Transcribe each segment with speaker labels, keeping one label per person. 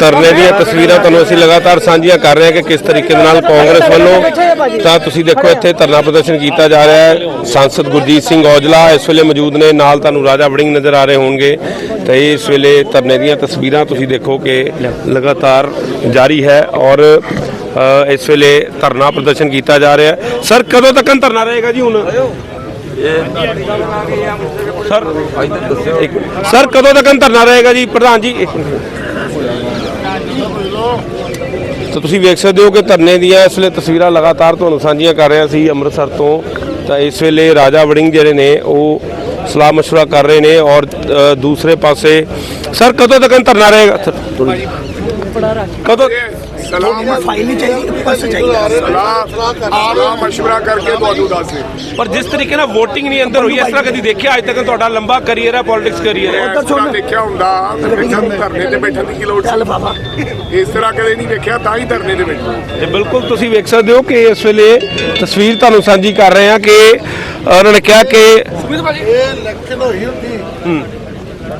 Speaker 1: ਧਰਨੇ ਦੀਆਂ ਤਸਵੀਰਾਂ ਤੁਹਾਨੂੰ ਅਸੀਂ ਲਗਾਤਾਰ ਸਾਂਝੀਆਂ ਕਰ ਰਹੇ ਹਾਂ ਕਿ ਕਿਸ ਤਰੀਕੇ ਦੇ ਨਾਲ ਕਾਂਗਰਸ ਵੱਲੋਂ ਤਾਂ ਤੁਸੀਂ ਦੇਖੋ ਇੱਥੇ ਧਰਨਾ ਪ੍ਰਦਰਸ਼ਨ ਕੀਤਾ ਜਾ ਰਿਹਾ ਹੈ। ਸੰਸਦ ਗੁਰਜੀਤ ਸਿੰਘ ਔਜਲਾ ਇਸ ਵੇਲੇ ਮੌਜੂਦ ਨੇ, ਨਾਲ ਤੁਹਾਨੂੰ ਰਾਜਾ ਵੜਿੰਗ ਨਜ਼ਰ ਆ ਰਹੇ ਹੋਣਗੇ। ਤੇ ਇਸ ਵੇਲੇ ਧਰਨੇ ਦੀਆਂ ਤਸਵੀਰਾਂ ਤੁਸੀਂ ਦੇਖੋ ਕਿ ਲਗਾਤਾਰ ਜਾਰੀ ਹੈ ਔਰ ਇਸ ਵੇਲੇ ਧਰਨਾ ਪ੍ਰਦਰਸ਼ਨ ਕੀਤਾ ਜਾ ਰਿਹਾ ਹੈ। ਸਰ, ਕਦੋਂ ਤੱਕ ਧਰਨਾ ਰਹੇਗਾ ਜੀ ਹੁਣ? ਸਰ ਸਰ, ਕਦੋਂ ਤੱਕ ਧਰਨਾ ਰਹੇਗਾ ਜੀ? ਪ੍ਰਧਾਨ ਜੀ ਤਾਂ ਤੁਸੀਂ ਵੇਖ ਸਕਦੇ ਹੋ ਕਿ ਧਰਨੇ ਦੀਆਂ ਇਸ ਵੇਲੇ ਤਸਵੀਰਾਂ ਲਗਾਤਾਰ ਤੁਹਾਨੂੰ ਸਾਂਝੀਆਂ ਕਰ ਰਿਹਾ ਸੀ ਅੰਮ੍ਰਿਤਸਰ ਤੋਂ ਤਾਂ ਇਸ ਵੇਲੇ ਰਾਜਾ ਵੜਿੰਗ ਜਿਹੜੇ ਨੇ ਉਹ ਸਲਾਹ مشورہ ਕਰ ਰਹੇ ਨੇ ਔਰ ਅ, ਦੂਸਰੇ ਪਾਸੇ ਸਰ ਕਦੋਂ ਤੱਕ ਧਰਨਾ ਰਹੇਗਾ ਸਰ, ਥੋੜ੍ਹੀ- ਕਦੋਂ
Speaker 2: ਸਲਾਹ
Speaker 3: ਫਾਈਲ ਨਹੀਂ ਚਾਹੀਦੀ ਬਸ ਚਾਹੀਦਾ
Speaker 2: ਸਲਾਹ ਮਸ਼ਵਰਾ ਕਰਕੇ ਤੁਹਾਨੂੰ ਦੱਸ ਦੇ।
Speaker 1: ਪਰ ਜਿਸ ਤਰੀਕੇ ਨਾਲ VOTING ਨਹੀਂ ਅੰਦਰ ਹੋਈ ਇਸ ਤਰ੍ਹਾਂ ਕਦੀ ਦੇਖਿਆ ਅੱਜ ਤੱਕ ਤੁਹਾਡਾ ਲੰਬਾ ਕੈਰੀਅਰ ਹੈ ਪੋਲਿਟਿਕਸ ਕੈਰੀਅਰ ਹੈ?
Speaker 2: ਦੇਖਿਆ ਹੁੰਦਾ ਧਰਨੇ ਤੇ ਬੈਠਣ ਦੀ ਕੀ ਲੋੜ
Speaker 3: ਚੱਲ ਬਾਬਾ।
Speaker 2: ਇਸ ਤਰ੍ਹਾਂ ਕਦੇ ਨਹੀਂ ਵੇਖਿਆ ਤਾਂ ਹੀ ਧਰਨੇ ਤੇ ਬੈਠੇ।
Speaker 1: ਤੇ ਬਿਲਕੁਲ ਤੁਸੀਂ ਵੇਖ ਸਕਦੇ ਹੋ ਕਿ ਇਸ ਵੇਲੇ ਤਸਵੀਰ ਤੁਹਾਨੂੰ ਸਾਂਝੀ ਕਰ ਰਹੇ ਹਾਂ ਕਿ ਉਹਨਾਂ ਨੇ ਕਿਹਾ ਕਿ
Speaker 4: ਇਹ ਇਲੈਕਸ਼ਨ ਹੋਈ ਹੁੰਦੀ।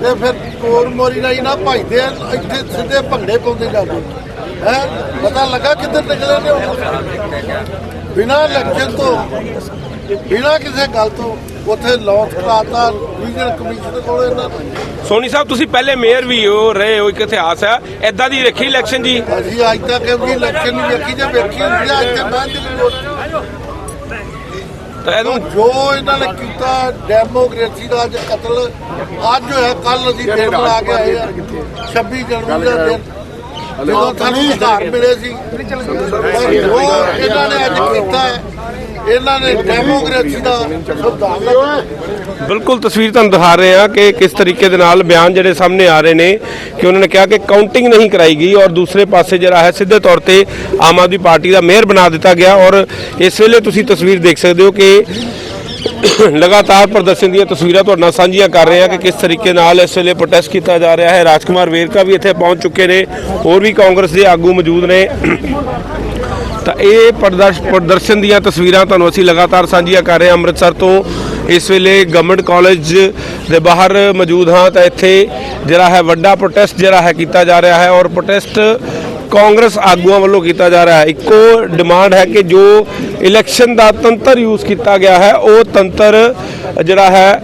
Speaker 4: ਤੇ ਫਿਰ ਕੋਰ ਮੋਰੀ ਨਾਲ ਹੀ ਨਾ ਭਜਦੇ ਆ, ਇੱਥੇ ਸਿੱਧੇ ਭੰਗੜੇ ਪਾਉਂਦੇ ਜਾਂਦੇ। ਹੈ? ਪਤਾ ਲੱਗਾ ਕਿੱਧਰ ਨਿਕਲੇ ਨੇ ਉਹ ਬਿਨਾਂ ਇਲੈਕਸ਼ਨ ਤੋਂ ਬਿਨਾਂ ਕਿਸੇ ਗੱਲ ਤੋਂ ਉੱਥੇ ਲੌਂਚ ਕਰਾਤਾ ਰੀਜਨਲ ਕਮਿਸ਼ਨ ਕੋਲ ਇਹਨਾਂ ਨੇ।
Speaker 1: ਸੋਨੀ ਸਾਹਿਬ ਤੁਸੀਂ ਪਹਿਲੇ ਮੇਅਰ ਵੀ ਹੋ ਰਹੇ ਹੋ ਇੱਕ ਇਤਿਹਾਸ ਹੈ। ਐਦਾਂ ਦੀ ਰੱਖੀ ਇਲੈਕਸ਼ਨ ਜੀ?
Speaker 4: ਅਸੀਂ ਅੱਜ ਤੱਕ ਵੀ ਇਲੈਕਸ਼ਨ ਨਹੀਂ ਵੇਖੀ ਜੇ ਵੇਖੀ ਹੁੰਦੀ ਇੱਥੇ ਮੈਂ ਜਿਹੜੀ
Speaker 1: ਤਾਂ ਇਹਨੂੰ
Speaker 4: ਜੋ ਇਹਨਾਂ ਨੇ ਕੀਤਾ ਡੈਮੋਕ੍ਰੇਸੀ ਦਾ ਅੱਜ ਕਤਲ ਅੱਜ ਹੋਇਆ ਕੱਲ ਅਸੀਂ ਦਿਨ ਬਣਾ ਕੇ ਆਏ ਆ। 26 ਜਨਵਰੀ ਦਾ ਦਿਨ। ਜਦੋਂ ਸਾਨੂੰ ਅਧਿਕਾਰ ਮਿਲੇ ਸੀ। ਪਰ ਇਹਨਾਂ ਨੇ ਅੱਜ ਕੀਤਾ ਹੈ, ਇਹਨਾਂ ਨੇ ਡੈਮੋਕ੍ਰੇਸੀ ਦਾ
Speaker 1: ਬਿਲਕੁਲ ਤਸਵੀਰ ਤੁਹਾਨੂੰ ਦਿਖਾ ਰਹੇ ਹਾਂ ਕਿ ਕਿਸ ਤਰੀਕੇ ਦੇ ਨਾਲ ਬਿਆਨ ਜਿਹੜੇ ਸਾਹਮਣੇ ਆ ਰਹੇ ਨੇ ਕਿ ਉਹਨਾਂ ਨੇ ਕਿਹਾ ਕਿ ਕਾਊਂਟਿੰਗ ਨਹੀਂ ਕਰਾਈ ਗਈ ਔਰ ਦੂਸਰੇ ਪਾਸੇ ਜਿਹੜਾ ਹੈ ਸਿੱਧੇ ਤੌਰ ਤੇ ਆਮ ਆਦਮੀ ਪਾਰਟੀ ਦਾ ਮੇਅਰ ਬਣਾ ਦਿੱਤਾ ਗਿਆ ਔਰ ਇਸ ਵੇਲੇ ਤੁਸੀਂ ਤਸਵੀਰ ਦੇਖ ਸਕਦੇ ਹੋ ਕਿ ਲਗਾਤਾਰ ਪ੍ਰਦਰਸ਼ਨ ਦੀਆਂ ਤਸਵੀਰਾਂ ਤੁਹਾਡੇ ਨਾਲ ਸਾਂਝੀਆਂ ਕਰ ਰਹੇ ਹਾਂ ਕਿ ਕਿਸ ਤਰੀਕੇ ਨਾਲ ਇਸ ਵੇਲੇ ਪ੍ਰੋਟੈਸਟ ਕੀਤਾ ਜਾ ਰਿਹਾ ਹੈ। ਰਾਜਕੁਮਾਰ ਵੇਰਕਾ ਵੀ ਇੱਥੇ ਪਹੁੰਚ ਚੁੱਕੇ ਨੇ। ਹੋਰ ਵੀ ਕਾਂਗਰਸ ਦੇ ਆਗੂ ਮੌਜੂਦ ਨੇ। ਤਾਂ ਇਹ ਪ੍ਰਦਰਸ਼, ਪ੍ਰਦਰਸ਼ਨ ਦੀਆਂ ਤਸਵੀਰਾਂ ਤੁਹਾਨੂੰ ਅਸੀਂ ਲਗਾਤਾਰ ਸਾਂਝੀਆਂ ਕਰ ਰਹੇ ਹਾਂ। ਅੰਮ੍ਰਿਤਸਰ ਤੋਂ ਇਸ ਵੇਲੇ ਗਵਰਨਮੈਂਟ ਕਾਲਜ ਦੇ ਬਾਹਰ ਮੌਜੂਦ ਹਾਂ। ਤਾਂ ਇੱਥੇ ਜਿਹੜਾ ਹੈ ਵੱਡਾ ਪ੍ਰੋਟੈਸਟ ਜਿਹੜਾ ਹੈ ਕੀਤਾ ਜਾ ਰਿਹਾ ਹੈ ਔਰ ਪ੍ਰੋਟੈਸਟ ਕਾਂਗਰਸ ਆਗੂਆਂ ਵੱਲੋਂ ਕੀਤਾ ਜਾ ਰਿਹਾ ਹੈ। ਇੱਕੋ ਡਿਮਾਂਡ ਹੈ ਕਿ ਜੋ ਇਲੈਕਸ਼ਨ ਦਾ ਤੰਤਰ ਯੂਜ਼ ਕੀਤਾ ਗਿਆ ਹੈ ਉਹ ਤੰਤਰ ਜਿਹੜਾ ਹੈ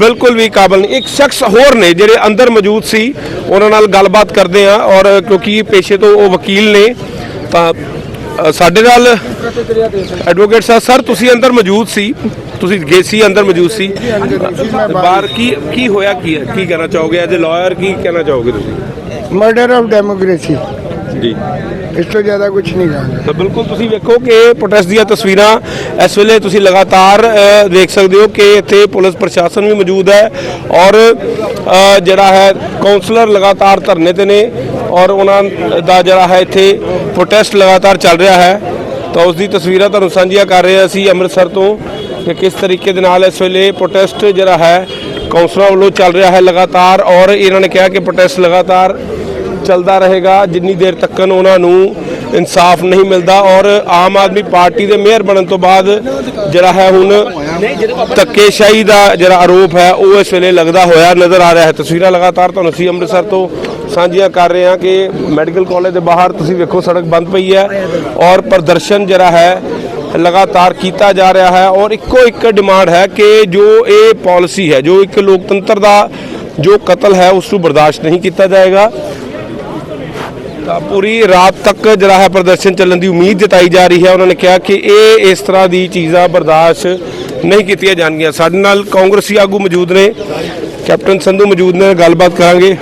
Speaker 1: ਬਿਲਕੁਲ ਵੀ ਕਾਬਲ ਨਹੀਂ। ਇੱਕ ਸ਼ਖਸ ਹੋਰ ਨੇ ਜਿਹੜੇ ਅੰਦਰ ਮੌਜੂਦ ਸੀ ਉਹਨਾਂ ਨਾਲ ਗੱਲਬਾਤ ਕਰਦੇ ਆ ਔਰ ਕਿਉਂਕਿ ਪੇਸ਼ੇ ਤੋਂ ਉਹ ਵਕੀਲ ਨੇ ਤਾਂ ਸਾਡੇ ਨਾਲ ਐਡਵੋਕੇਟ ਸਾਹਿਬ ਸਰ ਤੁਸੀਂ ਅੰਦਰ ਮੌਜੂਦ ਸੀ ਤੁਸੀਂ ਗਏ ਸੀ ਅੰਦਰ ਮੌਜੂਦ ਸੀ। ਬਾਹਰ ਕੀ ਕੀ ਹੋਇਆ ਕੀ ਹੈ? ਕੀ ਕਹਿਣਾ ਚਾਹੋਗੇ? ਐਜ਼ ਅ ਲਾਇਰ ਕੀ ਕਹਿਣਾ ਚਾਹੋਗੇ ਤੁਸੀਂ?
Speaker 5: ਮਰਡਰ ਆਫ ਡੈਮੋਕ੍ਰੇਸੀ
Speaker 1: ਜੀ।
Speaker 5: ਇਸ ਤੋਂ ਜ਼ਿਆਦਾ ਕੁਝ ਨਹੀਂ ਕਹਾਂਗਾ
Speaker 1: ਤਾਂ ਬਿਲਕੁਲ ਤੁਸੀਂ ਵੇਖੋ ਕਿ ਪ੍ਰੋਟੈਸਟ ਦੀਆਂ ਤਸਵੀਰਾਂ ਇਸ ਵੇਲੇ ਤੁਸੀਂ ਲਗਾਤਾਰ ਦੇਖ ਸਕਦੇ ਹੋ ਕਿ ਇੱਥੇ ਪੁਲਿਸ ਪ੍ਰਸ਼ਾਸਨ ਵੀ ਮੌਜੂਦ ਹੈ ਔਰ ਜਿਹੜਾ ਹੈ ਕਾਉਂਸਲਰ ਲਗਾਤਾਰ ਧਰਨੇ ਤੇ ਨੇ ਔਰ ਉਹਨਾਂ ਦਾ ਜਿਹੜਾ ਹੈ ਇੱਥੇ ਪ੍ਰੋਟੈਸਟ ਲਗਾਤਾਰ ਚੱਲ ਰਿਹਾ ਹੈ। ਤਾਂ ਉਸ ਦੀ ਤਸਵੀਰਾਂ ਤੁਹਾਨੂੰ ਸਾਂਝੀਆਂ ਕਰ ਰਹੇ ਅਸੀਂ ਅੰਮ੍ਰਿਤਸਰ ਤੋਂ ਕਿ ਕਿਸ ਤਰੀਕੇ ਦੇ ਨਾਲ ਇਸ ਵੇਲੇ ਪ੍ਰੋਟੈਸਟ ਜਿਹੜਾ ਹੈ ਕਾਉਂਸਲਰਾਂ ਵੱਲੋਂ ਚੱਲ ਰਿਹਾ ਹੈ ਲਗਾਤਾਰ ਔਰ ਇਹਨਾਂ ਨੇ ਕਿਹਾ ਕਿ ਪ੍ਰੋਟੈਸਟ ਲਗਾਤਾਰ ਚੱਲਦਾ ਰਹੇਗਾ, ਜਿੰਨੀ ਦੇਰ ਤੱਕ ਉਹਨਾਂ ਨੂੰ ਇਨਸਾਫ ਨਹੀਂ ਮਿਲਦਾ ਔਰ ਆਮ ਆਦਮੀ ਪਾਰਟੀ ਦੇ ਮੇਅਰ ਬਣਨ ਤੋਂ ਬਾਅਦ ਜਿਹੜਾ ਹੈ ਹੁਣ ਧੱਕੇਸ਼ਾਹੀ ਦਾ ਜਿਹੜਾ ਆਰੋਪ ਹੈ, ਉਹ ਇਸ ਵੇਲੇ ਲੱਗਦਾ ਹੋਇਆ ਨਜ਼ਰ ਆ ਰਿਹਾ ਹੈ। ਤਸਵੀਰਾਂ ਲਗਾਤਾਰ ਤੁਹਾਨੂੰ ਅਸੀਂ ਅੰਮ੍ਰਿਤਸਰ ਤੋਂ ਸਾਂਝੀਆਂ ਕਰ ਰਹੇ ਹਾਂ ਕਿ ਮੈਡੀਕਲ ਕਾਲਜ ਦੇ ਬਾਹਰ ਤੁਸੀਂ ਵੇਖੋ ਸੜਕ ਬੰਦ ਪਈ ਹੈ ਔਰ ਪ੍ਰਦਰਸ਼ਨ ਜਿਹੜਾ ਹੈ ਲਗਾਤਾਰ ਕੀਤਾ ਜਾ ਰਿਹਾ ਹੈ ਔਰ ਇੱਕੋ ਇੱਕ ਡਿਮਾਂਡ ਹੈ ਕਿ ਜੋ ਇਹ ਪਾਲਿਸੀ ਹੈ, ਜੋ ਇੱਕ ਲੋਕਤੰਤਰ ਦਾ ਜੋ ਕਤਲ ਹੈ, ਉਸ ਨੂੰ ਬਰਦਾਸ਼ਤ ਨਹੀਂ ਕੀਤਾ ਜਾਏਗਾ। ਤਾਂ ਪੂਰੀ ਰਾਤ ਤੱਕ ਜਿਹੜਾ ਹੈ ਪ੍ਰਦਰਸ਼ਨ ਚੱਲਣ ਦੀ ਉਮੀਦ ਜਤਾਈ ਜਾ ਰਹੀ ਹੈ। ਉਹਨਾਂ ਨੇ ਕਿਹਾ ਕਿ ਇਹ ਇਸ ਤਰ੍ਹਾਂ ਦੀ ਚੀਜ਼ਾਂ ਬਰਦਾਸ਼ਤ ਨਹੀਂ ਕੀਤੀਆਂ ਜਾਣਗੀਆਂ। ਸਾਡੇ ਨਾਲ ਕਾਂਗਰਸੀ ਆਗੂ ਮੌਜੂਦ ਨੇ। ਕੈਪਟਨ ਸੰਧੂ ਮੌਜੂਦ ਨੇ ਗੱਲਬਾਤ ਕਰਾਂਗੇ।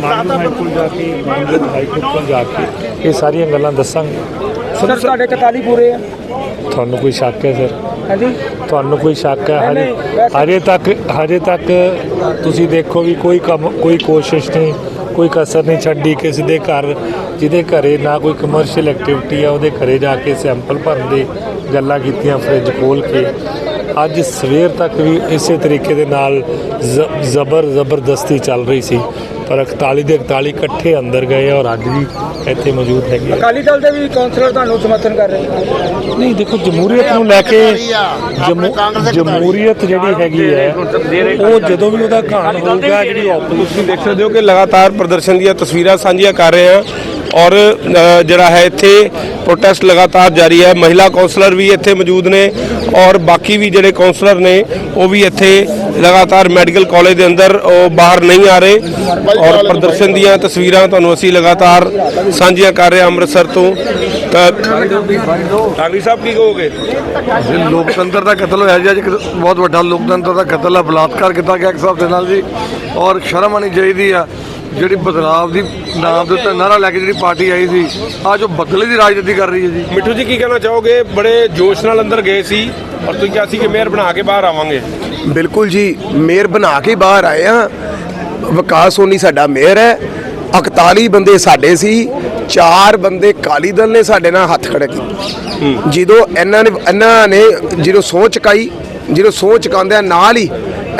Speaker 6: ਮਾਨਯੋਗ ਹਾਈ ਕੋਰਟ ਜਾ ਕੇ ਮਾਨਯੋਗ ਹਾਈ ਕੋਰਟ ਤੋਂ ਜਾ ਕੇ ਇਹ ਸਾਰੀਆਂ ਗੱਲਾਂ ਦੱਸਾਂਗੇ।
Speaker 3: ਸਰ ਤੁਹਾਡੇ 41 ਪੂਰੇ ਆ।
Speaker 6: ਤੁਹਾਨੂੰ ਕੋਈ ਸ਼ੱਕ ਹੈ ਸਰ?
Speaker 3: ਹਾਂਜੀ।
Speaker 6: ਤੁਹਾਨੂੰ ਕੋਈ ਸ਼ੱਕ ਹੈ? ਹਜੇ ਹਜੇ ਤੱਕ ਹਜੇ ਤੱਕ ਤੁਸੀਂ ਦੇਖੋ ਵੀ ਕੋਈ ਕੰਮ ਕੋਈ ਕੋਸ਼ਿਸ਼ ਨਹੀਂ ਕੋਈ ਕਸਰ ਨਹੀਂ ਛੱਡੀ ਕਿਸੇ ਦੇ ਘਰ, ਜਿਹਦੇ ਘਰੇ ਨਾ ਕੋਈ ਕਮਰਸ਼ੀਅਲ ਐਕਟੀਵਿਟੀ ਆ, ਉਹਦੇ ਘਰੇ ਜਾ ਕੇ ਸੈਂਪਲ ਭਰਨ ਦੇ ਗੱਲਾਂ ਕੀਤੀਆਂ ਫ੍ਰਿਜ ਖੋਲ ਕੇ। ਅੱਜ ਸਵੇਰ ਤੱਕ ਵੀ ਇਸੇ ਤਰੀਕੇ ਦੇ ਨਾਲ ਜ਼- ਜ਼ਬਰ ਜ਼ਬਰਦਸਤੀ ਚੱਲ ਰਹੀ ਸੀ। ਪਰ 41 ਦੇ 41 ਇਕੱਠੇ ਅੰਦਰ ਗਏ ਔਰ ਅੱਜ ਵੀ ਇੱਥੇ ਮੌਜੂਦ ਹੈਗੇ ਆ।
Speaker 3: ਅਕਾਲੀ ਦਲ ਦੇ ਵੀ ਕਾਉਂਸਲਰ ਤੁਹਾਨੂੰ ਸਮਰਥਨ ਕਰ ਰਹੇ ਨੇ?
Speaker 6: ਨਹੀਂ ਦੇਖੋ ਜਮਹੂਰੀਅਤ ਨੂੰ ਲੈ ਕੇ ਜਮਹੂ- ਜਮਹੂਰੀਅਤ ਜਿਹੜੀ ਹੈਗੀ ਹੈ ਉਹ ਜਦੋਂ ਵੀ ਉਹਦਾ ਘਾਣ ਹੋਊਗਾ ਜਿਹੜੀ ਆਪੋਜੀਸ਼ਨ
Speaker 1: ਤੁਸੀਂ ਦੇਖ ਸਕਦੇ ਹੋ ਕਿ ਲਗਾਤਾਰ ਪ੍ਰਦਰਸ਼ਨ ਦੀਆਂ ਤਸਵੀਰਾਂ ਸਾਂਝੀਆਂ ਕਰ ਰਹੇ ਹਾਂ ਔਰ ਜਿਹੜਾ ਹੈ ਇੱਥੇ ਪ੍ਰੋਟੈਸਟ ਲਗਾਤਾਰ ਜਾਰੀ ਹੈ। ਮਹਿਲਾ ਕਾਉਂਸਲਰ ਵੀ ਇੱਥੇ ਮੌਜੂਦ ਨੇ ਔਰ ਬਾਕੀ ਵੀ ਜਿਹੜੇ ਕਾਉਂਸਲਰ ਨੇ ਉਹ ਵੀ ਇੱਥੇ ਲਗਾਤਾਰ ਮੈਡੀਕਲ ਕਾਲਜ ਦੇ ਅੰਦਰ ਉਹ ਬਾਹਰ ਨਹੀਂ ਆ ਰਹੇ। ਔਰ ਪ੍ਰਦਰਸ਼ਨ ਦੀਆਂ ਤਸਵੀਰਾਂ ਤੁਹਾਨੂੰ ਅਸੀਂ ਲਗਾਤਾਰ ਸਾਂਝੀਆਂ ਕਰ ਰਹੇ ਹਾਂ ਅੰਮ੍ਰਿਤਸਰ ਤੋਂ। ਤਾਂ ਟਾਂਗਰੀ ਸਾਹਿਬ ਕੀ ਕਹੋਗੇ?
Speaker 7: ਲੋਕਤੰਤਰ ਦਾ ਕਤਲ ਹੋਇਆ ਜੀ ਅੱਜ ਇੱਕ ਬਹੁਤ ਵੱਡਾ ਲੋਕਤੰਤਰ ਦਾ ਕਤਲ ਆ ਬਲਾਤਕਾਰ ਕੀਤਾ ਗਿਆ ਇੱਕ ਹਿਸਾਬ ਦੇ ਨਾਲ ਜੀ। ਔਰ ਸ਼ਰਮ ਆਣੀ ਚਾਹੀਦੀ ਆ। ਜਿਹੜੀ ਬਦਲਾਵ ਦੀ ਨਾਮ ਦੇ ਉੱਤੇ ਨਾਰਾ ਲੈ ਕੇ ਜਿਹੜੀ ਪਾਰਟੀ ਆਈ ਸੀ ਆ ਜੋ ਬਦਲੇ ਦੀ ਰਾਜਨੀਤੀ ਕਰ ਰਹੀ ਹੈ ਜੀ।
Speaker 1: ਮਿੱਠੂ ਜੀ ਕੀ ਕਹਿਣਾ ਚਾਹੋਗੇ? ਬੜੇ ਜੋਸ਼ ਨਾਲ ਅੰਦਰ ਗਏ ਸੀ ਔਰ ਤੁਸੀਂ ਕਿਹਾ ਸੀ ਕਿ ਮੇਅਰ ਬਣਾ ਕੇ ਬਾਹਰ ਆਵਾਂਗੇ।
Speaker 8: ਬਿਲਕੁਲ ਜੀ ਮੇਅਰ ਬਣਾ ਕੇ ਬਾਹਰ ਆਏ ਆ ਵਿਕਾਸ ਸੋਨੀ ਸਾਡਾ ਮੇਅਰ ਹੈ। 41 ਬੰਦੇ ਸਾਡੇ ਸੀ। ਚਾਰ ਬੰਦੇ ਕਾਲੀ ਦਲ ਨੇ ਸਾਡੇ ਨਾਲ ਹੱਥ ਖੜੇ ਕੀਤੇ। ਜਦੋਂ ਇਹਨਾਂ ਨੇ ਇਹਨਾਂ ਨੇ ਜਦੋਂ ਸਹੁੰ ਚੁਕਾਈ ਜਦੋਂ ਸਹੁੰ ਚੁਕਾਉਂਦਿਆਂ ਨਾਲ ਹੀ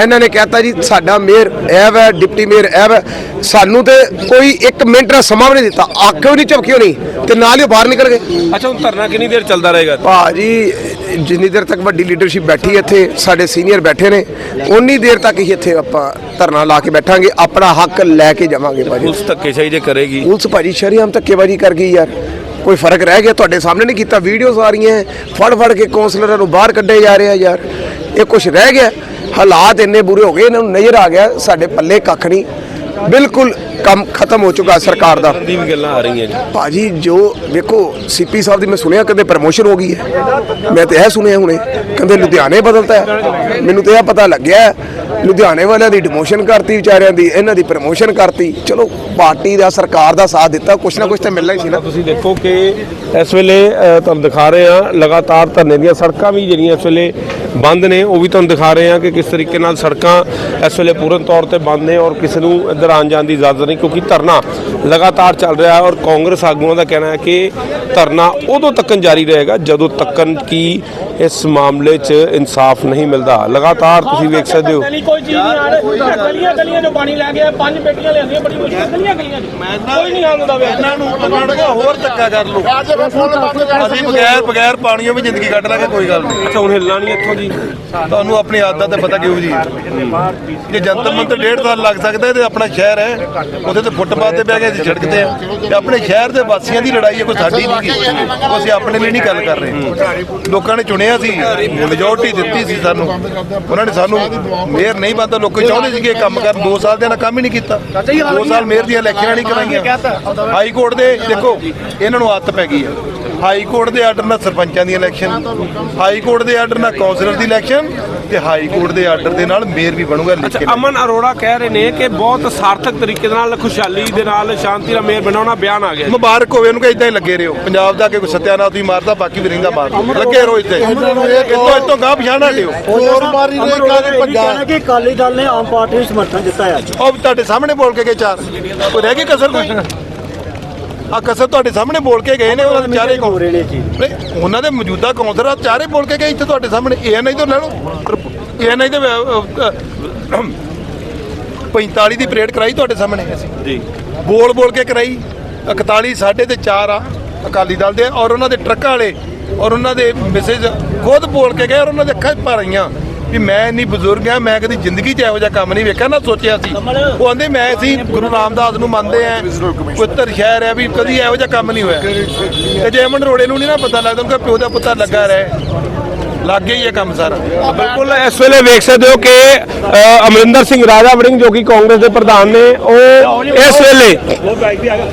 Speaker 8: ਇਹਨਾਂ ਨੇ ਕਹਿਤਾ ਜੀ ਸਾਡਾ ਮੇਅਰ ਇਹ ਵਾ ਡਿਪਟੀ ਮੇਅਰ ਇਹ ਵਾ। ਸਾਨੂੰ ਤੇ ਕੋਈ 1 ਮਿੰਟ ਦਾ ਸਮਾਂ ਵੀ ਨਹੀਂ ਦਿੱਤਾ। ਆਖਿਓ ਨਹੀਂ ਝਪਕਿਓ ਨਹੀਂ ਤੇ ਨਾਲ ਹੀ ਉਹ ਬਾਹਰ ਨਿਕਲ ਗਏ।
Speaker 1: ਅੱਛਾ ਹੁਣ ਧਰਨਾ ਕਿੰਨੀ ਦੇਰ ਚੱਲਦਾ ਰਹੇਗਾ?
Speaker 8: ਭਾਜੀ ਜਿੰਨੀ ਦੇਰ ਤੱਕ ਵੱਡੀ ਲੀਡਰਸ਼ਿਪ ਬੈਠੀ ਹੈ ਇੱਥੇ ਸਾਡੇ ਸੀਨੀਅਰ ਬੈਠੇ ਨੇ ਉਨੀ ਦੇਰ ਤੱਕ ਹੀ ਇੱਥੇ ਆਪਾਂ ਧਰਨਾ ਲਾ ਕੇ ਬੈਠਾਂਗੇ। ਆਪਣਾ ਹੱਕ ਲੈ ਕੇ ਜਾਵਾਂਗੇ ਭਾਜੀ।
Speaker 1: ਪੁਲਿਸ ਧੱਕੇਸ਼ਾਹੀ ਜੇ ਕਰੇਗੀ।
Speaker 8: ਪੁਲਿਸ ਭਾਜੀ ਸ਼ਰੀਆਮ ਧੱਕੇਬਾਜ਼ੀ ਕਰ ਗਈ ਯਾਰ। ਕੋਈ ਫ਼ਰਕ ਰਹਿ ਗਿਆ? ਤੁਹਾਡੇ ਸਾਹਮਣੇ ਨਹੀਂ ਕੀਤਾ? ਵੀਡੀਓਜ਼ ਆ ਰਹੀਆਂ। ਫੜ ਫੜ ਕੇ ਕੌਂਸਲਰਾਂ ਨੂੰ ਬਾਹਰ ਕੱਢੇ ਜਾ ਰਹੇ ਆ ਯਾਰ। ਇਹ ਕੁਝ ਰਹਿ ਗਿਆ? ਹਾਲਾਤ ਇੰਨੇ ਬੁਰੇ ਹੋ ਗਏ ਇਹਨਾਂ ਨੂੰ ਨਜ਼ਰ ਆ ਗਿਆ ਸਾਡੇ ਪੱਲੇ ਕੱਖ ਨਹੀਂ। ਬਿਲਕੁਲ ਕੰਮ ਖਤਮ ਹੋ ਚੁੱਕਾ ਸਰਕਾਰ ਦਾ।
Speaker 1: ਦੀ ਵੀ ਗੱਲਾਂ ਆ ਰਹੀਆਂ ਜੀ।
Speaker 8: ਭਾਜੀ ਜੋ ਵੇਖੋ ਸੀਪੀ ਸਾਹਿਬ ਦੀ ਮੈਂ ਸੁਣਿਆ ਕਹਿੰਦੇ ਪ੍ਰਮੋਸ਼ਨ ਹੋ ਗਈ ਹੈ। ਮੈਂ ਤੇ ਇਹ ਸੁਣਿਆ ਹੁਣੇ ਕਹਿੰਦੇ ਲੁਧਿਆਣੇ ਬਦਲਤਾ ਹੈ। ਮੈਨੂੰ ਤੇ ਇਹ ਪਤਾ ਲੱਗਿਆ ਲੁਧਿਆਣੇ ਵਾਲਿਆਂ ਦੀ ਡਿਮੋਸ਼ਨ ਕਰਤੀ ਵਿਚਾਰਿਆਂ ਦੀ ਇਹਨਾਂ ਦੀ ਪ੍ਰਮੋਸ਼ਨ ਕਰਤੀ। ਚਲੋ ਪਾਰਟੀ ਦਾ ਸਰਕਾਰ ਦਾ ਸਾਥ ਦਿੱਤਾ ਕੁਛ ਨਾ ਕੁਛ ਤਾਂ ਮਿਲਣਾ ਹੀ ਸੀ ਨਾ।
Speaker 1: ਤੁਸੀਂ ਦੇਖੋ ਕਿ ਇਸ ਵੇਲੇ ਤੁਹਾਨੂੰ ਦਿਖਾ ਰਹੇ ਹਾਂ ਲਗਾਤਾਰ ਧਰਨੇ ਦੀਆਂ ਸੜਕਾਂ ਵੀ ਜਿਹੜੀਆਂ ਇਸ ਵੇਲੇ ਬੰਦ ਨੇ ਉਹ ਵੀ ਤੁਹਾਨੂੰ ਦਿਖਾ ਰਹੇ ਹਾਂ ਕਿ ਕਿਸ ਤਰੀਕੇ ਨਾਲ ਸੜਕਾਂ ਇਸ ਵੇਲੇ ਪੂਰਨ ਤੌਰ ਤੇ ਬੰਦ ਨੇ ਔਰ ਕਿਸੇ ਨੂੰ ਇੱਧਰ ਆਉਣ ਜਾਣ ਦੀ ਇਜਾਜ਼ਤ ਨਹੀਂ ਕਿਉਂਕਿ ਧਰਨਾ ਲਗਾਤਾਰ ਚੱਲ ਰਿਹਾ ਹੈ ਔਰ ਕਾਂਗਰਸ ਆਗੂਆਂ ਦਾ ਕਹਿਣਾ ਹੈ ਕਿ ਧਰਨਾ ਉਦੋਂ ਤੱਕ ਜਾਰੀ ਰਹੇਗਾ ਜਦੋਂ ਤੱਕਨ ਕੀ ਇਸ ਮਾਮਲੇ 'ਚ ਇਨਸਾਫ ਨਹੀਂ ਮਿਲਦਾ। ਲਗਾਤਾਰ ਤੁਸੀਂ ਵੇਖ ਸਕਦੇ ਹੋ।
Speaker 3: ਨਹੀਂ ਕੋਈ ਚੀਜ਼ ਨਹੀਂ ਆ ਰਹੀ। ਗਲੀਆਂ ਗਲੀਆਂ ਜੋ ਪਾਣੀ ਲੈ ਗਿਆ ਪੰਜ ਬੇਟੀਆਂ ਲਿਆਂਦੀਆਂ ਬੜੀ ਮੁਸ਼ਕਿਲ ਗਲੀਆਂ ਗਲੀਆਂ ਕੋਈ ਨਹੀਂ ਆਉਂਦਾ ਵੇ।
Speaker 7: ਇਹਨਾਂ ਨੂੰ ਪਕੜ ਹੋਰ ਧੱਕਾ ਕਰ ਲਓ
Speaker 2: ਅੱਜ ਮੈਂ ਫੋਨ ਬੰਦ ਕਰ
Speaker 7: ਅਸੀਂ ਬਗੈਰ ਬਗੈਰ ਪਾਣੀਆਂ ਵੀ ਜ਼ਿੰਦਗੀ ਕੱਢ ਲਾਂਗੇ ਕੋਈ ਗੱਲ ਨਹੀਂ।
Speaker 1: ਅੱਛਾ ਹੁਣ ਹਿੱਲਣਾ ਨਹੀਂ ਇੱਥੋਂ ਜੀ।
Speaker 7: ਤੁਹਾਨੂੰ ਆਪਣੀ ਆਦਤ ਤੇ ਪਤਾ ਕਿਉਂ ਜੀ? ਜੇ ਜੰਤਰ ਮੰਤਰ ਡੇਢ ਸਾਲ ਲੱਗ ਸਕਦਾ ਤੇ ਆਪਣਾ ਸ਼ਹਿਰ ਹੈ ਉਹਦੇ ਤੇ ਫੁੱਟਪਾਥ ਤੇ ਬਹਿ ਕੇ ਅਸੀਂ ਸੜਕ ਤੇ ਆ। ਤੇ ਆਪਣੇ ਸ਼ਹਿਰ ਦੇ ਵਾਸੀਆਂ ਦੀ ਲੜਾਈ ਹੈ ਕੋਈ ਸਾਡੀ ਨਹੀਂ ਉਹ ਅਸੀਂ ਆਪਣੇ ਲਈ ਨਹੀਂ ਗੱਲ ਕਰ ਰਹੇ। ਲੋਕਾਂ ਨੇ ਚੁਣਿਆ ਸੀ ਮੈਜੋਰਟੀ ਦਿੱਤੀ ਸੀ ਸਾਨੂੰ। ਉਹਨਾਂ ਨੇ ਸਾਨੂੰ ਮੇਅਰ ਨਹੀਂ ਬੰਦਾ ਲੋਕੀ ਚਾਹੁੰਦੇ ਸੀਗੇ ਇਹ ਕੰਮ ਕਰਨ। 2 ਸਾਲ ਦੇ ਨਾਲ ਕੰਮ ਹੀ ਨਹੀਂ ਕੀਤਾ। 2 ਸਾਲ ਮੇਅਰ ਦੀਆਂ ਇਲੈਕਸ਼ਨਾਂ ਨਹੀਂ ਕਰਾਈਆਂ। ਹਾਈ ਕੋਰਟ ਦੇ ਦੇਖੋ ਇਹਨਾਂ ਨੂੰ ਆਦਤ ਪੈ ਗਈ ਹੈ। ਹਾਈ ਕੋਰਟ ਦੇ ਆਰਡਰ ਨਾਲ ਸਰਪੰਚਾਂ ਦੀ ਇਲੈਕਸ਼ਨ ਹਾਈ ਕੋਰਟ ਦੇ ਆਰਡਰ ਨਾਲ ਕੌਂਸਲਰ ਦੀ ਇਲੈਕਸ਼ਨ ਤੇ ਹਾਈ ਕੋਰਟ ਦੇ ਆਰਡਰ ਦੇ ਨਾਲ ਮੇਅਰ ਵੀ ਬਣੂਗਾ
Speaker 1: ਅੱਛਾ
Speaker 7: ਲੇਕਿਨ
Speaker 1: ਅਮਨ ਅਰੋੜਾ ਕਹਿ ਰਹੇ ਨੇ ਕਿ ਬਹੁਤ ਸਾਰਥਕ ਤਰੀਕੇ ਨਾਲ ਖੁਸ਼ਹਾਲੀ ਦੇ ਨਾਲ ਸ਼ਾਂਤੀ ਦਾ ਮੇਅਰ ਬਣਾਉਣਾ ਬਿਆਨ ਆ ਗਿਆ।
Speaker 7: ਮੁਬਾਰਕ ਹੋਵੇ ਉਹਨੂੰ ਕਿ ਇਦਾਂ ਹੀ ਲੱਗੇ ਰਹੋ। ਪੰਜਾਬ ਦਾ ਕਿ ਕੋਈ ਸਤਿਆਨਾਥ ਵੀ ਮਾਰਦਾ ਬਾਕੀ ਵੀ ਰਹਿੰਦਾ ਮਾਰ ਲੱਗੇ ਰਹੋ ਇਦਾਂ ਇਤੋਂ ਇਤੋਂ ਗਾਹ ਪਛਾਣਾ ਦਿਓ।
Speaker 4: ਚੋਰ ਮਾਰੀ ਨੇ ਕਾਹਦੇ ਪੰਜਾ
Speaker 9: ਕਿ ਅਕਾਲੀ ਦਲ ਨੇ ਆਮ ਪਾਰਟੀ ਨੂੰ ਸਮਰਥਨ ਦਿੱਤਾ ਹੈ ਅੱਜ।
Speaker 7: ਉਹ ਤੁਹਾਡੇ ਸਾਹਮਣੇ ਬੋਲ ਕੇ ਗਏ ਚਾਰ। ਕੋਈ ਰਹਿ ਗਈ ਕਸਰ ਕੋਈ? ਆ ਕਸਰ ਤੁਹਾਡੇ ਸਾਹਮਣੇ ਬੋਲ ਕੇ ਗਏ ਨੇ ਉਹਨਾਂ ਦੇ ਚਾਰੇ ਕੌਣ ਨਹੀਂ, ਉਹਨਾਂ ਦੇ ਮੌਜੂਦਾ ਕੌਂਸਲਰ ਆ ਚਾਰੇ ਬੋਲ ਕੇ ਗਏ ਇੱਥੇ ਤੁਹਾਡੇ ਸਾਹਮਣੇ ਨਹੀਂ ਤਾਂ ਲੈ ਲਓ ਅਹ, ਅਹ, 45 ਦੀ ਪਰੇਡ ਕਰਾਈ ਤੁਹਾਡੇ ਸਾਹਮਣੇ। ਅਸੀਂ
Speaker 1: ਜੀ।
Speaker 7: ਬੋਲ ਬੋਲ ਕੇ ਕਰਾਈ 41 ਸਾਡੇ ਤੇ 4 ਆ ਅਕਾਲੀ ਦਲ ਦੇ ਔਰ ਉਹਨਾਂ ਦੇ ਟਰੱਕਾਂ ਵਾਲੇ ਔਰ ਉਹਨਾਂ ਦੇ ਮੈਸੇਜ ਖੁਦ ਬੋਲ ਕੇ ਗਏ ਔਰ ਉਹਨਾਂ ਦੇ ਅੱਖਾਂ ਭਰ ਆਈਆਂ। ਵੀ ਮੈਂ ਇੰਨੀ ਬਜ਼ੁਰਗ ਆ ਮੈਂ ਕਦੀ ਜ਼ਿੰਦਗੀ 'ਚ ਇਹੋ ਜਿਹਾ ਕੰਮ ਨਹੀਂ ਵੇਖਿਆ ਨਾ ਸੋਚਿਆ ਸੀ। ਉਹ ਆਂਦੇ ਮੈਂ ਅਸੀਂ ਗੁਰੂ ਰਾਮਦਾਸ ਨੂੰ ਮੰਨਦੇ ਆ ਪੁੱਤਰ ਸ਼ਹਿਰ ਹੈ ਵੀ ਕਦੀ ਇਹੋ ਜਿਹਾ ਕੰਮ ਨਹੀਂ ਹੋਇਆ। ਤੇ ਜੇ ਅਮਨ ਰੋੜੇ ਨੂੰ ਨਹੀਂ ਨਾ ਪਤਾ ਲੱਗਦਾ ਉਹਦਾ ਪਿਓ ਦਾ ਪੁੱਤਰ ਲੱਗਾ ਰਹੇ। ਲੱਗ ਹੀ ਇਹ ਕੰਮ ਸਾਰਾ।
Speaker 1: ਬਿਲਕੁਲ, ਇਸ ਵੇਲੇ ਵੇਖ ਸਕਦੇ ਹੋ ਕਿ ਅਮਰਿੰਦਰ ਸਿੰਘ ਰਾਜਾ ਵੜਿੰਗ ਜੋ ਕਿ ਕਾਂਗਰਸ ਦੇ ਪ੍ਰਧਾਨ ਨੇ, ਉਹ ਇਸ ਵੇਲੇ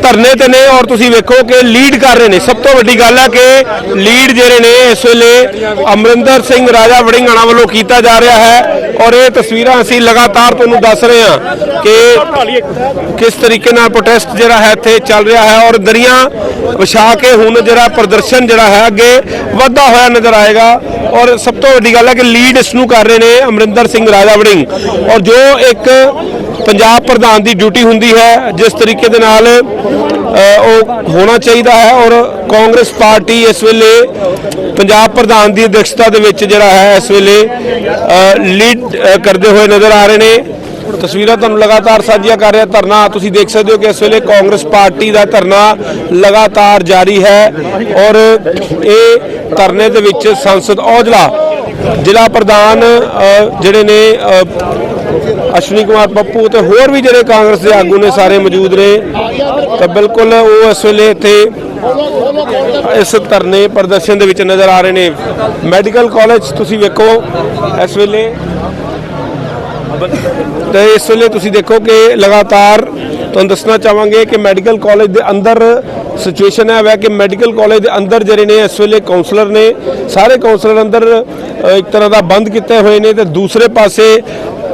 Speaker 1: ਧਰਨੇ ਤੇ ਨੇ ਔਰ ਤੁਸੀਂ ਵੇਖੋ ਕਿ ਲੀਡ ਕਰ ਰਹੇ ਨੇ। ਸਭ ਤੋਂ ਵੱਡੀ ਗੱਲ ਹੈ ਕਿ ਲੀਡ ਜਿਹੜੇ ਨੇ ਇਸ ਵੇਲੇ ਅਮਰਿੰਦਰ ਸਿੰਘ ਰਾਜਾ ਵੜਿੰਗਾਣਾ ਵੱਲੋਂ ਕੀਤਾ ਜਾ ਰਿਹਾ ਹੈ ਔਰ ਇਹ ਤਸਵੀਰਾਂ ਅਸੀਂ ਲਗਾਤਾਰ ਤੁਹਾਨੂੰ ਦੱਸ ਰਹੇ ਹਾਂ ਕਿ ਕਿਸ ਤਰੀਕੇ ਨਾਲ ਪ੍ਰੋਟੈਸਟ ਜਿਹੜਾ ਹੈ ਇੱਥੇ ਚੱਲ ਰਿਹਾ ਹੈ ਔਰ ਦਰੀਆਂ ਵਿਛਾ ਕੇ ਹੁਣ ਜਿਹੜਾ ਪ੍ਰਦਰਸ਼ਨ ਜਿਹੜਾ ਹੈ ਅੱਗੇ ਵੱਧਦਾ ਹੋਇਆ ਨਜ਼ਰ ਆਏਗਾ ਔਰ ਸਭ ਤੋਂ ਵੱਡੀ ਗੱਲ ਹੈ ਕਿ ਲੀਡ ਇਸ ਨੂੰ ਕਰ ਰਹੇ ਨੇ ਅਮਰਿੰਦਰ ਸਿੰਘ ਰਾਜਾ ਵੜਿੰਗ। ਔਰ ਜੋ ਇੱਕ ਪੰਜਾਬ ਪ੍ਰਧਾਨ ਦੀ ਡਿਊਟੀ ਹੁੰਦੀ ਹੈ, ਜਿਸ ਤਰੀਕੇ ਦੇ ਨਾਲ ਉਹ ਹੋਣਾ ਚਾਹੀਦਾ ਹੈ ਔਰ ਕਾਂਗਰਸ ਪਾਰਟੀ ਇਸ ਵੇਲੇ ਪੰਜਾਬ ਪ੍ਰਧਾਨ ਦੀ ਅਧਿਕਸ਼ਤਾ ਦੇ ਵਿੱਚ ਜਿਹੜਾ ਹੈ, ਇਸ ਵੇਲੇ ਲੀਡ ਕਰਦੇ ਹੋਏ ਨਜ਼ਰ ਆ ਰਹੇ ਨੇ। ਤਸਵੀਰਾਂ ਤੁਹਾਨੂੰ ਲਗਾਤਾਰ ਸਾਂਝੀਆਂ ਕਰ ਰਿਹਾ ਧਰਨਾ। ਤੁਸੀਂ ਦੇਖ ਸਕਦੇ ਹੋ ਕਿ ਇਸ ਵੇਲੇ ਕਾਂਗਰਸ ਪਾਰਟੀ ਦਾ ਧਰਨਾ ਲਗਾਤਾਰ ਜਾਰੀ ਹੈ ਔਰ ਇਹ ਧਰਨੇ ਦੇ ਵਿੱਚ ਸੰਸਦ ਔਜਲਾ, ਜ਼ਿਲ੍ਹਾ ਪ੍ਰਧਾਨ ਜਿਹੜੇ ਨੇ ਅਸ਼ਵਨੀ ਕੁਮਾਰ ਪੱਪੂ ਤੇ ਹੋਰ ਵੀ ਜਿਹੜੇ ਕਾਂਗਰਸ ਦੇ ਆਗੂ ਨੇ ਸਾਰੇ ਮੌਜੂਦ ਨੇ, ਤਾਂ ਬਿਲਕੁਲ ਉਹ ਇਸ ਵੇਲੇ ਇੱਥੇ ਇਸ ਧਰਨੇ ਪ੍ਰਦਰਸ਼ਨ ਦੇ ਵਿੱਚ ਨਜ਼ਰ ਆ ਰਹੇ ਨੇ। ਮੈਡੀਕਲ ਕਾਲਜ ਤੁਸੀਂ ਵੇਖੋ ਇਸ ਵੇਲੇ। ਤੇ ਇਸ ਵੇਲੇ ਤੁਸੀਂ ਦੇਖੋ ਕਿ ਲਗਾਤਾਰ ਤੁਹਾਨੂੰ ਦੱਸਣਾ ਚਾਹਾਂਗੇ ਕਿ ਮੈਡੀਕਲ ਕਾਲਜ ਦੇ ਅੰਦਰ ਸਿਚੁਏਸ਼ਨ ਹੈ ਵੈ ਕਿ ਮੈਡੀਕਲ ਕਾਲਜ ਦੇ ਅੰਦਰ ਜਿਹੜੇ ਨੇ ਇਸ ਵੇਲੇ ਕਾਉਂਸਲਰ ਨੇ, ਸਾਰੇ ਕਾਉਂਸਲਰ ਅੰਦਰ ਇੱਕ ਤਰ੍ਹਾਂ ਦਾ ਬੰਦ ਕੀਤੇ ਹੋਏ ਨੇ ਤੇ ਦੂਸਰੇ ਪਾਸੇ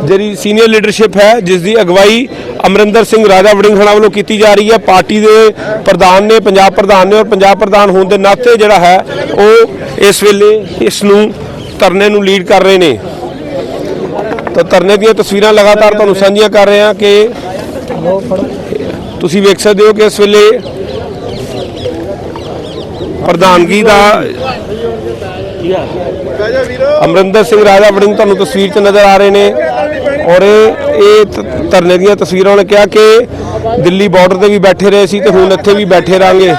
Speaker 1: ਜਿਹੜੀ ਸੀਨੀਅਰ ਲੀਡਰਸ਼ਿਪ ਹੈ, ਜਿਸ ਦੀ ਅਗਵਾਈ ਅਮਰਿੰਦਰ ਸਿੰਘ ਰਾਜਾ ਵੜਿੰਗਖਣਾ ਵੱਲੋਂ ਕੀਤੀ ਜਾ ਰਹੀ ਹੈ। ਪਾਰਟੀ ਦੇ ਪ੍ਰਧਾਨ ਨੇ, ਪੰਜਾਬ ਪ੍ਰਧਾਨ ਨੇ ਔਰ ਪੰਜਾਬ ਪ੍ਰਧਾਨ ਹੋਣ ਦੇ ਨਾਤੇ ਜਿਹੜਾ ਹੈ, ਉਹ ਇਸ ਵੇਲੇ ਇਸ ਨੂੰ ਧਰਨੇ ਨੂੰ ਲੀਡ ਕਰ ਰਹੇ ਨੇ। ਤਾਂ ਧਰਨੇ ਦੀਆਂ ਤਸਵੀਰਾਂ ਲਗਾਤਾਰ ਤੁਹਾਨੂੰ ਸਾਂਝੀਆਂ ਕਰ ਰਹੇ ਹਾਂ ਕਿ ਤੁਸੀਂ ਵੇਖ ਸਕਦੇ ਹੋ ਕਿ ਇਸ ਵੇਲੇ ਪ੍ਰਧਾਨਗੀ ਦਾ ਅਮਰਿੰਦਰ ਸਿੰਘ ਰਾਜਾ ਵੜਿੰਗ ਤੁਹਾਨੂੰ ਤਸਵੀਰ 'ਚ ਨਜ਼ਰ ਆ ਰਹੇ ਨੇ ਔਰ ਇਹ ਧਰਨੇ ਦੀਆਂ ਤਸਵੀਰਾਂ ਉਹਨੇ ਕਿਹਾ ਕਿ ਦਿੱਲੀ ਬਾਰਡਰ ਤੇ ਵੀ ਬੈਠੇ ਰਹੇ ਸੀ ਤੇ ਹੁਣ ਇੱਥੇ ਵੀ ਬੈਠੇ ਰਾਂਗੇ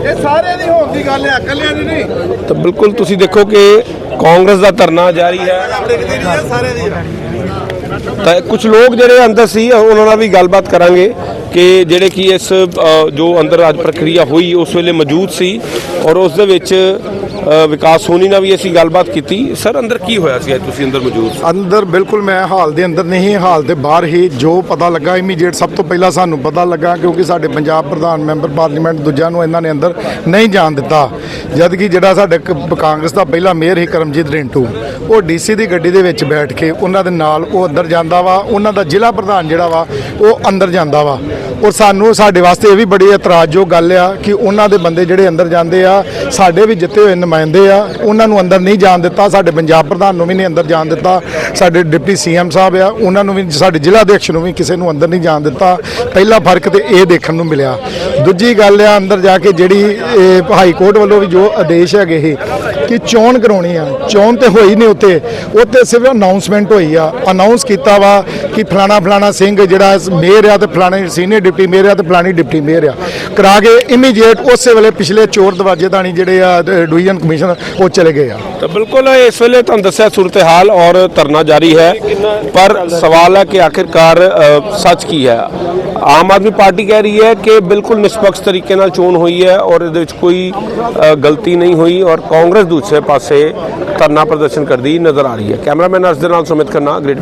Speaker 2: ਇਹ ਸਾਰੇ ਦੀ ਹੋਣ ਦੀ ਗੱਲ ਹੈ ਇਕੱਲਿਆਂ ਦੀ ਨਹੀਂ।
Speaker 1: ਤਾਂ ਬਿਲਕੁਲ ਤੁਸੀਂ ਦੇਖੋ ਕਿ ਕਾਂਗਰਸ ਦਾ ਧਰਨਾ ਜਾਰੀ ਹੈ। ਤਾਂ ਕੁਝ ਲੋਕ ਜਿਹੜੇ ਅੰਦਰ ਸੀ, ਉਹਨਾਂ ਨਾਲ ਵੀ ਗੱਲਬਾਤ ਕਰਾਂਗੇ ਕਿ ਜਿਹੜੇ ਕਿ ਇਸ ਜੋ ਅੰਦਰ ਅੱਜ ਪ੍ਰਕਿਰਿਆ ਹੋਈ, ਉਸ ਵੇਲੇ ਮੌਜੂਦ ਸੀ ਔਰ ਉਸ ਦੇ ਵਿੱਚ ਵਿਕਾਸ ਸੋਨੀ ਨਾਲ ਵੀ ਅਸੀਂ ਗੱਲਬਾਤ ਕੀਤੀ। ਸਰ, ਅੰਦਰ ਕੀ ਹੋਇਆ ਸੀ ਅੱਜ ਤੁਸੀਂ ਅੰਦਰ ਮੌਜੂਦ ਸੀ?
Speaker 10: ਅੰਦਰ ਬਿਲਕੁਲ ਮੈਂ ਹਾਲ ਦੇ ਅੰਦਰ ਨਹੀਂ, ਹਾਲ ਦੇ ਬਾਹਰ ਹੀ ਜੋ ਪਤਾ ਲੱਗਾ ਇਮੀਡੀਏਟ ਸਭ ਤੋਂ ਪਹਿਲਾਂ ਸਾਨੂੰ ਪਤਾ ਲੱਗਾ ਕਿਉਂਕਿ ਸਾਡੇ ਪੰਜਾਬ ਪ੍ਰਧਾਨ ਮੈਂਬਰ ਪਾਰਲੀਮੈਂਟ ਦੂਜਿਆਂ ਨੂੰ ਇਹਨਾਂ ਨੇ ਅੰਦਰ ਨਹੀਂ ਜਾਣ ਦਿੱਤਾ। ਜਦ ਕਿ ਜਿਹੜਾ ਸਾਡੇ ਕ- ਕਾਂਗਰਸ ਦਾ ਪਹਿਲਾ ਮੇਅਰ ਸੀ ਕਰਮਜੀਤ ਰਿੰਟੂ, ਉਹ ਡੀਸੀ ਦੀ ਗੱਡੀ ਦੇ ਵਿੱਚ ਬੈਠ ਕੇ ਉਹਨਾਂ ਦੇ ਨਾਲ ਉਹ ਅੰਦਰ ਜਾਂਦਾ ਵਾ, ਉਹਨਾਂ ਦਾ ਜ਼ਿਲ੍ਹਾ ਪ੍ਰਧਾਨ ਜਿਹੜਾ ਵਾ, ਉਹ ਅੰਦਰ ਜਾਂਦਾ ਵਾ। ਔਰ ਸਾਨੂੰ ਸਾਡੇ ਵਾਸਤੇ ਇਹ ਵੀ ਬੜੀ ਇਤਰਾਜ਼ਯੋਗ ਗੱਲ ਆ ਕਿ ਉਹਨਾਂ ਦੇ ਬੰਦੇ ਜਿਹੜੇ ਅੰਦਰ ਜਾਂਦੇ ਆ, ਸਾਡੇ ਵੀ ਜਿੱਤੇ ਹੋਏ ਨੁਮਾਇੰਦੇ ਆ, ਉਹਨਾਂ ਨੂੰ ਅੰਦਰ ਨਹੀਂ ਜਾਣ ਦਿੱਤਾ, ਸਾਡੇ ਪੰਜਾਬ ਪ੍ਰਧਾਨ ਨੂੰ ਵੀ ਨਹੀਂ ਅੰਦਰ ਜਾਣ ਦਿੱਤਾ, ਸਾਡੇ ਡਿਪਟੀ ਸੀਐਮ ਸਾਹਿਬ ਆ, ਉਹਨਾਂ ਨੂੰ ਵੀ, ਸਾਡੇ ਜ਼ਿਲ੍ਹਾ ਅਧਿਕਸ਼ ਨੂੰ ਵੀ ਕਿਸੇ ਨੂੰ ਅੰਦਰ ਨਹੀਂ ਜਾਣ ਦਿੱਤਾ। ਪਹਿਲਾ ਫ਼ਰਕ ਤੇ ਇਹ ਦੇਖਣ ਨੂੰ ਮਿਲਿਆ। ਦੂਜੀ ਗੱਲ ਆ, ਅੰਦਰ ਜਾ ਕੇ ਜਿਹੜੀ ਇਹ ਹਾਈ ਕੋਰਟ ਵੱਲੋਂ ਵੀ ਜੋ ਆਦੇਸ਼ ਹੈਗੇ ਇਹ, ਕਿ ਚੋਣ ਕਰਾਉਣੀ ਆ। ਚੋਣ ਤੇ ਹੋਈ ਨਹੀਂ ਉੱਤੇ ਉੱਤੇ ਸਿਰਫ ਅਨਾਉਂਸਮੈਂਟ ਹੋਈ ਆ। ਅਨਾਉਂਸ ਕੀਤਾ ਵਾ ਕਿ ਫਲਾਣਾ ਫਲਾਣਾ ਸਿੰਘ ਜਿਹੜਾ ਮੇਅਰ ਆ ਤੇ ਫਲਾਣੇ ਸੀਨੀਅਰ ਡਿਪਟੀ ਮੇਅਰ ਆ ਤੇ ਫਲਾਣੀ ਡਿਪਟੀ ਮੇਅਰ ਆ। ਕਰਾ ਕੇ ਇਮੀਡੀਏਟ ਉਸੇ ਵੇਲੇ ਪਿਛਲੇ ਚੋਰ ਦਰਵਾਜ਼ੇ ਦਾਣੀ ਜਿਹੜੇ ਆ ਡਿਵੀਜ਼ਨ ਕਮਿਸ਼ਨ ਉਹ ਚਲੇ ਗਏ ਆ।
Speaker 1: ਤਾਂ ਬਿਲਕੁਲ ਇਸ ਵੇਲੇ ਤੁਹਾਨੂੰ ਦੱਸਿਆ ਸੂਰਤ-ਹਾਲ ਔਰ ਧਰਨਾ ਜਾਰੀ ਹੈ। ਪਰ ਸਵਾਲ ਹੈ ਕਿ ਆਖਿਰਕਾਰ ਸੱਚ ਕੀ ਹੈ? ਆਮ ਆਦਮੀ ਪਾਰਟੀ ਕਹਿ ਰਹੀ ਹੈ ਕਿ ਬਿਲਕੁਲ ਨਿਸ਼ਪਕਸ਼ ਤਰੀਕੇ ਨਾਲ ਚੋਣ ਹੋਈ ਹੈ ਔਰ ਇਹਦੇ ਵਿੱਚ ਕੋਈ ਗਲਤੀ ਨਹੀਂ ਹੋਈ ਔਰ ਕਾਂਗਰਸ ਦੂਸਰੇ ਪਾਸੇ ਧਰਨਾ ਪ੍ਰਦਰਸ਼ਨ ਕਰਦੀ ਨਜ਼ਰ ਆ ਰਹੀ ਹੈ। ਕੈਮਰਾਮੈਨ ਅਰਸ਼ ਦੇ ਨਾਲ ਸੁਮਿਤ ਖੰਨਾ ਗ੍ਰੇਟ